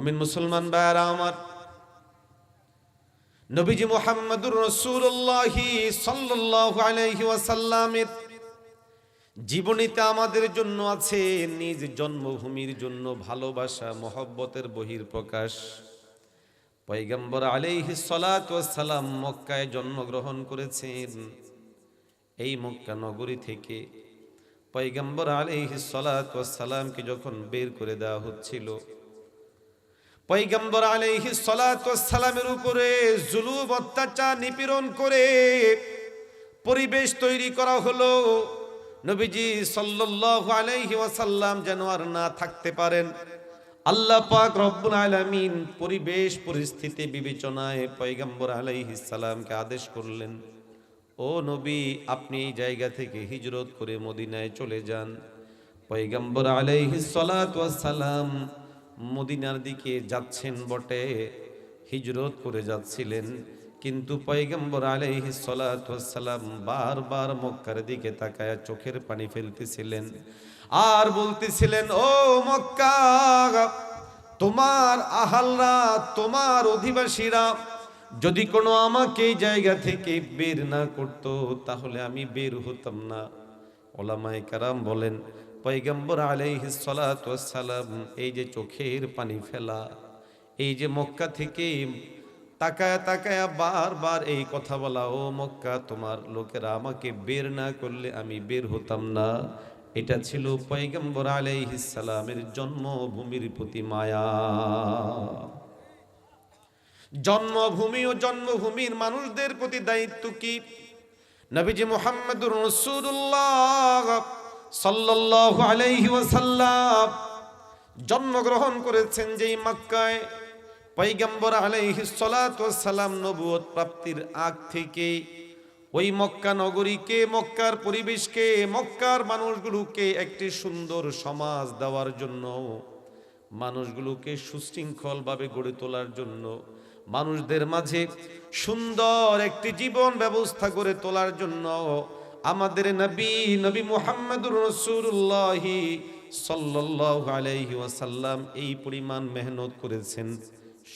মমিন মুসলমান ভাইয়ারা আমার। নবীজি মোহাম্মদুর রসুল্লাহ সাল্লাহ আলাইহি ওয়াসাল্লামের জীবনীতে আমাদের জন্য আছে নিজ জন্মভূমির জন্য ভালোবাসা, মহব্বতের বহির প্রকাশ পৈগম্বর আলাইহি সালাম মক্কায় জন্মগ্রহণ করেছেন। এই মক্কা নগরী থেকে পৈগম্বর আলাইহি সালামকে যখন বের করে দেওয়া হচ্ছিল পৈগম্বর আলাইহি সালামের উপরে জুলুম, অত্যাচার, নিপীড়ন করে পরিবেশ তৈরি করা হলো। নবীজি সাল্লাল্লাহু আলাইহি ওয়াসাল্লাম যেন আর না থাকতে পারেন। আল্লাহ পাক রব্বুল আলামিন পরিবেশ পরিস্থিতি বিবেচনায় পয়গম্বর আলাইহিস সালামকে আদেশ করলেন, ও নবী, আপনি এই জায়গা থেকে হিজরত করে মদিনায় চলে যান। সালাতু ওয়াস সালাম মদিনার দিকে যাচ্ছেন বটে, হিজরত করে যাচ্ছিলেন। কিন্তু পয়গম্বর ওয়াস সালাম বারবার মক্কার দিকে তাকায় চোখের পানি ফেলতেছিলেন আর বলতেছিলেন, ও মক্কা, তোমার আহালরা, তোমার অধিবাসীরা, যদি কোনো আমাকে এই জায়গা থেকে বের না করত, তাহলে আমি বের হতাম না। ওলামায়ে কারাম বলেন সালাতু ওয়াস সালাম এই যে চোখের পানি ফেলা, এই যে মক্কা থেকে তাকায়া তাকায়া বারবার এই কথা বলা, ও মক্কা, তোমার লোকেরা আমাকে বের না করলে আমি বের হতাম না। এটা ছিল আলাইহিস সালামের জন্মভূমির প্রতি মায়া। জন্মভূমি ও জন্মভূমির মানুষদের প্রতি দায়িত্ব কি? নবীজি মুহাম্মদুর রাসূলুল্লাহ। সাল্লাল্লাহু আলাইহি জন্মগ্রহণ করেছেন যেই মক্কায়, পয়গম্বর আলাইহি সালাম নবুয়ত প্রাপ্তির আগ থেকে। ওই মক্কা নগরীকে, মক্কার পরিবেশকে, মক্কার মানুষগুলোকে একটি সুন্দর সমাজ দেওয়ার জন্য, মানুষগুলোকে সুশৃঙ্খলভাবে গড়ে তোলার জন্য, মানুষদের মাঝে সুন্দর একটি জীবন ব্যবস্থা করে তোলার জন্য আমাদের নবী নবী মুহাম্মদুর রাসূলুল্লাহ সাল্লাল্লাহু আলাইহি ওয়াসাল্লাম এই পরিমাণ মেহনত করেছেন,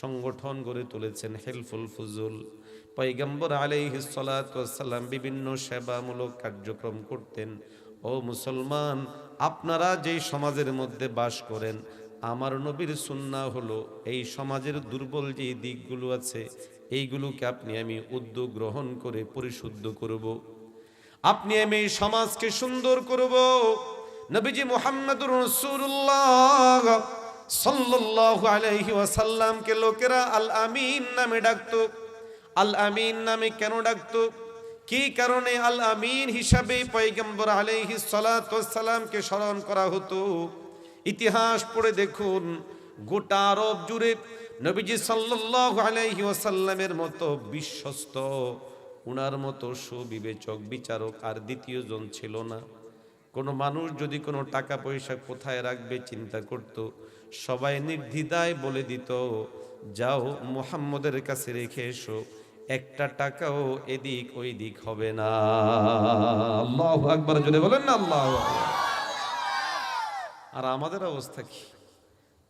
সংগঠন গড়ে তুলেছেন, হেলফুল ফুজুল। পয়গম্বর আলাইহি সাল্লাম বিভিন্ন সেবামূলক কার্যক্রম করতেন। ও মুসলমান, আপনারা যেই সমাজের মধ্যে বাস করেন, আমার নবীর সুন্না হলো এই সমাজের দুর্বল যে দিকগুলো আছে, এইগুলোকে আপনি আমি উদ্যোগ গ্রহণ করে পরিশুদ্ধ করব। আপনি আমি সমাজকে সুন্দর করব। নবীজি মুহাম্মদুর রাসূলুল্লাহ সাল্লাল্লাহু আলাইহি ওয়াসাল্লামকে লোকেরা আল আমিন নামে ডাকতো। আল আমিন নামে কেন ডাকতো? কি কারণে আল আমিন হিসাবে পয়গম্বর আলাইহি সালামকে স্মরণ করা হতো? ইতিহাস পড়ে দেখুন, গোটা আরব জুড়ে নবীজি সাল্লাল্লাহু আলাইহি ওয়াসাল্লামের মতো বিশ্বস্ত। উনার মতো সুবিবেচক বিচারক আর দ্বিতীয় জন ছিল না। কোনো মানুষ যদি কোনো টাকা পয়সা কোথায় রাখবে চিন্তা করত। সবাই নির্দ্বিধায় বলে দিত, যাও মুহাম্মদের কাছে রেখে এসো, একটা টাকাও এদিক ওই দিক হবে না। আল্লাহ আকবার যদি বলেন না, আল্লাহ আর আমাদের অবস্থা কি?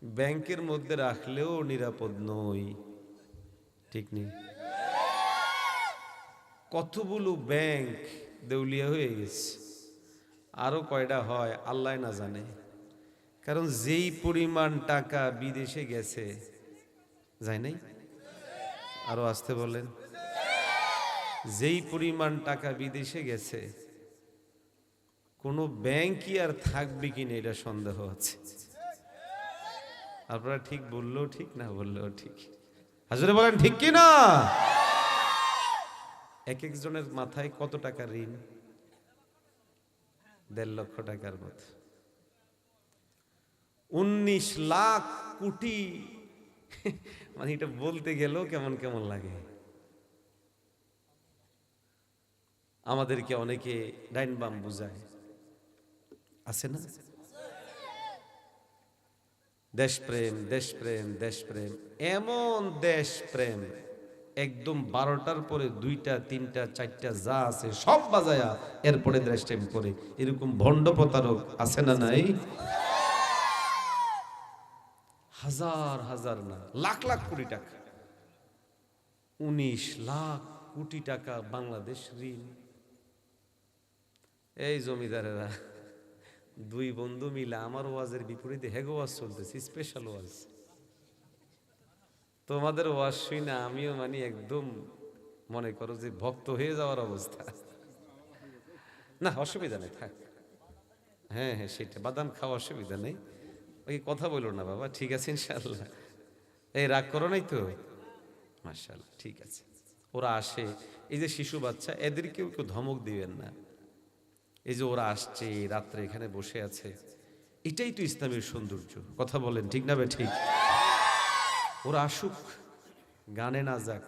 ব্যাংকের মধ্যে রাখলেও নিরাপদ নই। ঠিক নেই। কতগুলো ব্যাংক দেউলিয়া হয়ে গেছে? আরও কয়টা হয় আল্লাহ না জানে। কারণ যেই পরিমাণ টাকা বিদেশে গেছে, যায় নাই? আরও আসতে বলেন। যেই পরিমাণ টাকা বিদেশে গেছে, কোনো ব্যাংকই আর থাকবে কিনা এটা সন্দেহ আছে। আপনারা ঠিক বললেও ঠিক, না বললেও ঠিক। হাজরে বলেন, ঠিক কি না এক একজনের মাথায় কত টাকা ঋণ? দেড় লক্ষ টাকার মতো। উনিশ লাখ কোটি। মানে এটা বলতে গেলেও কেমন কেমন লাগে। আমাদেরকে অনেকে ডাইন বাম বুঝায়। আছে না? দেশপ্রেম দেশপ্রেম দেশপ্রেম, এমন দেশপ্রেম। একদম বারোটার পরে দুইটা, তিনটা, চারটা যা আছে সব বাজায়া এরপরে দেশপ্রেম করে। এরকম ভণ্ড প্রতারক আছে না নাই? হাজার হাজার না, লাখ লাখ কোটি টাকা। উনিশ লাখ কোটি টাকা বাংলাদেশ ঋণ। এই জমিদারেরা, দুই বন্ধু মিলে আমার ওয়াজের বিপরীতে হেগো ওয়াজ চলতেছে স্পেশাল ওয়াজ। তোমাদের ওয়াজ না, আমিও মানে একদম মনে করো যে ভক্ত হয়ে যাওয়ার অবস্থা। না, অসুবিধা নেই, থাক। হ্যাঁ হ্যাঁ সেটা, বাদাম খাওয়া অসুবিধা নেই। ওই কথা বলো না বাবা, ঠিক আছে ইনশাল্লাহ এই রাগ করো নাই তো? মার্শাল্লাহ ঠিক আছে। ওরা আসে, এই যে শিশু বাচ্চা, এদেরকেও কেউ ধমক দিবেন না। এই যে ওরা আসছে, রাত্রে এখানে বসে আছে, এটাই তো ইসলামের সৌন্দর্য। কথা বলেন, ঠিক না বে, ঠিক? ওরা আসুক, গানে না যাক,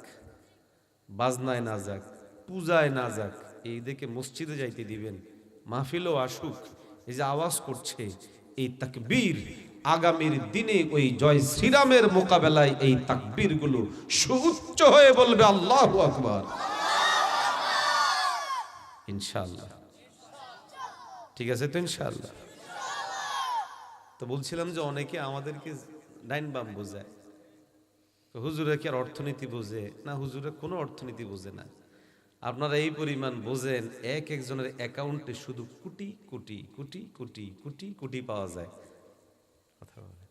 বাজনায় না যাক, পূজায় না যাক, এই দেখে মসজিদে যাইতে দিবেন। মাহফিলও আসুক, এই যে আওয়াজ করছে, এই তাকবীর আগামীর দিনে ওই জয় শ্রীরামের মোকাবেলায় এই তাকবীরগুলো সুউচ্চ হয়ে বলবে আল্লাহ আকবার। ইনশাল্লাহ ঠিক আছে তো ইনশাল্লাহ তো বলছিলাম যে অনেকে আমাদেরকে ডাইন বাম বোঝায়। হুজুরে কি আর অর্থনীতি বোঝে? না, হুজুরে কোনো অর্থনীতি বোঝে না। আপনারা এই পরিমাণ বোঝেন, এক একজনের অ্যাকাউন্টে শুধু কোটি কোটি কোটি কোটি কোটি কোটি পাওয়া যায়। কথা বলে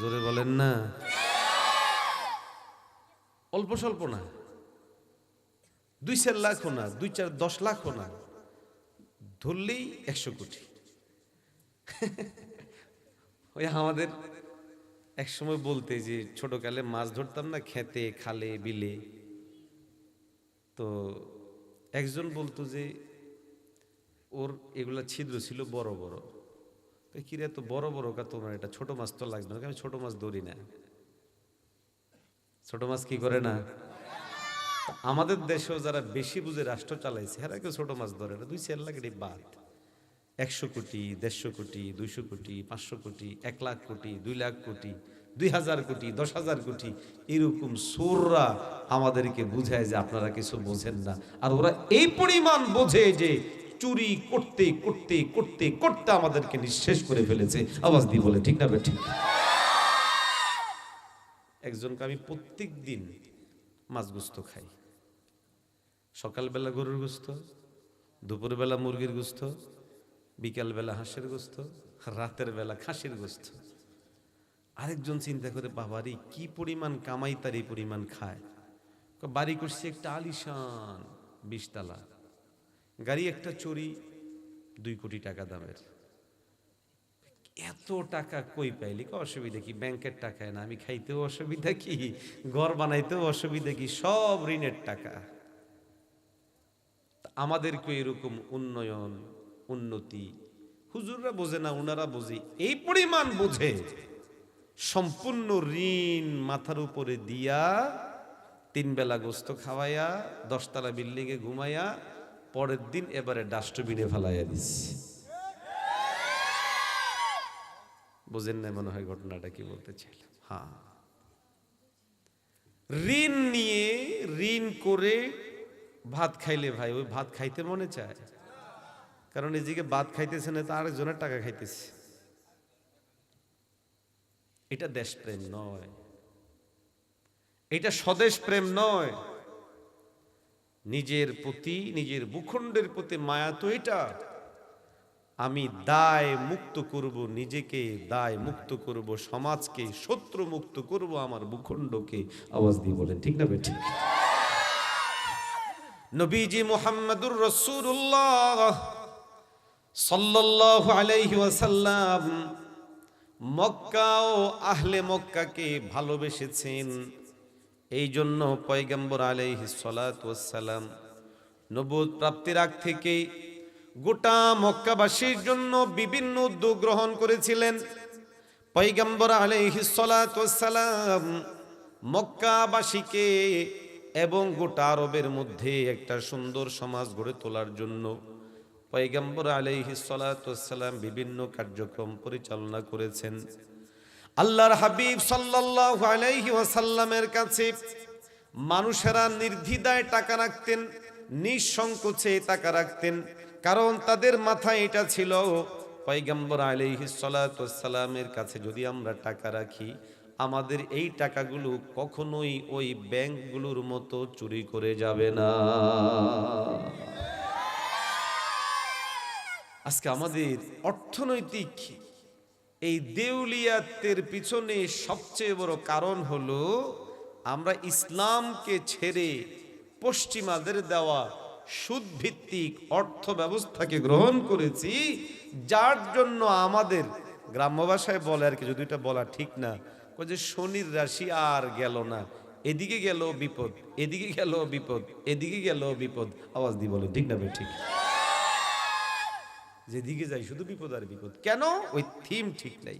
জোরে বলেন না। অল্প স্বল্প না। দুই চার লাখও না, দুই চার দশ লাখও না। ধরলেই একশো কোটি। ওই আমাদের এক সময় বলতে যে ছোটকালে মাছ ধরতাম না, খেতে, খালে, বিলে। তো একজন বলতো যে, ওর এগুলা ছিদ্র ছিল বড় বড়। তো কিরে এত বড় বড় কা তোমার? এটা ছোট মাছ তো লাগবে না। আমি ছোট মাছ ধরি না। ছোট মাছ কি করে না? আমাদের দেশেও যারা বেশি বুঝে রাষ্ট্র চালাইছে, এরা কেউ ছোট মাছ ধরে না। দুই চার এটি বাদ একশো কোটি, দেড়শো কোটি, দুইশো কোটি, পাঁচশো কোটি, এক লাখ কোটি, দুই লাখ কোটি, দুই হাজার কোটি, দশ হাজার কোটি, এরকম সোররা আমাদেরকে বুঝায় যে আপনারা কিছু বোঝেন না। আর ওরা এই পরিমাণ বোঝে যে চুরি করতে করতে করতে করতে আমাদেরকে নিঃশেষ করে ফেলেছে। আওয়াজ দিয়ে বলে, ঠিক না বে ঠিক একজনকে আমি প্রত্যেক দিন মাছ গুস্ত খাই। সকালবেলা গরুর গোস্ত, দুপুরবেলা মুরগির গোস্ত বিকালবেলা হাঁসের গোস্ত, রাতের বেলা খাসির গোস্ত। আরেকজন চিন্তা করে, বাবারি, কি পরিমাণ কামাই তার এই পরিমাণ খায়? বাড়ি করছে একটা আলিশান, বিশতলা। গাড়ি একটা চুরি, দুই কোটি টাকা দামের। এত টাকা কই পাইলি? কি অসুবিধা কি? ব্যাংকের টাকায় না, আমি খাইতেও অসুবিধা কি? ঘর বানাইতেও অসুবিধা কি? সব ঋণের টাকা। আমাদেরকে এরকম উন্নয়ন উন্নতি। হুজুররা বোঝে না ওনারা বোঝে। এই পরিমাণ বোঝে, সম্পূর্ণ ঋণ মাথার উপরে দিয়া তিন বেলা গোস্ত খাওয়াইয়া, দশতলা বিল্ডিংয়ে ঘুমাইয়া, পরের দিন এবারে ডাস্টবিনে ফেলাইয়া দিচ্ছে বোঝেন না মনে হয় ঘটনাটা কি বলতে চাইলাম? হ্যাঁ। ঋণ নিয়ে, ঋণ করে ভাত খাইলে ভাই, ওই ভাত খাইতে মনে চায়? কারণ এদিকে ভাত খাইতেছে না তো আরেকজনের টাকা খাইতেছে। এটা দেশপ্রেম নয়। এটা স্বদেশ প্রেম নয়। নিজের প্রতি, নিজের ভূখণ্ডের প্রতি মায়া তো এটা। আমি দায় মুক্ত করব, নিজেকে দায় মুক্ত করব, সমাজকে শত্রু মুক্ত করব, আমার ভূখণ্ডকে আওয়াজ দিয়ে বলেন, ঠিক না বে ঠিক নবীজি মুহাম্মদুর রসুল্লাহ সাল্লাল্লাহু আলাইহি ওয়াসাল্লাম মক্কা ও আহলে মক্কাকে ভালোবেসেছেন। এই জন্য পয়গম্বর আলাইহি সালাম নবুত প্রাপ্তির আগ থেকেই গোটা মক্কাবাসীর জন্য বিভিন্ন উদ্যোগ গ্রহণ করেছিলেন। পয়গম্বর আলাইহি সালাম মক্কাবাসীকে এবং গোটা আরবের মধ্যে একটা সুন্দর সমাজ গড়ে তোলার জন্য পয়গম্বর আলাইহি সালাম বিভিন্ন কার্যক্রম পরিচালনা করেছেন। আল্লাহর হাবিব সাল্লাল্লাহু আলাইহি ওয়াসাল্লামের কাছে মানুষেরা নির্দ্বিধায় টাকা রাখতেন, নিঃসংকোচে টাকা রাখতেন, কারণ তাদের মাথায় এটা ছিল, পয়গম্বর আলাইহিসালামের কাছে যদি আমরা টাকা রাখি, আমাদের এই টাকাগুলো কখনোই ওই ব্যাংকগুলোর মতো চুরি করে যাবে না। আজকে আমাদের অর্থনৈতিক এই দেউলিয়াতের পিছনে সবচেয়ে বড় কারণ হলো আমরা ইসলামকে ছেড়ে পশ্চিমাদের দেওয়া সুদভিত্তিক অর্থ ব্যবস্থাকে গ্রহণ করেছি, যার জন্য আমাদের গ্রাম্য ভাষায় বলে আর কি, যদি এটা বলা ঠিক না যে শনির রাশি আর গেল না, এদিকে গেল বিপদ, এদিকে গেল বিপদ, এদিকে গেল বিপদ, আওয়াজ দিয়ে বলে ঠিক না ঠিক। যেদিকে যাই শুধু বিপদ আর বিপদ। কেন? ওই থিম ঠিক নাই।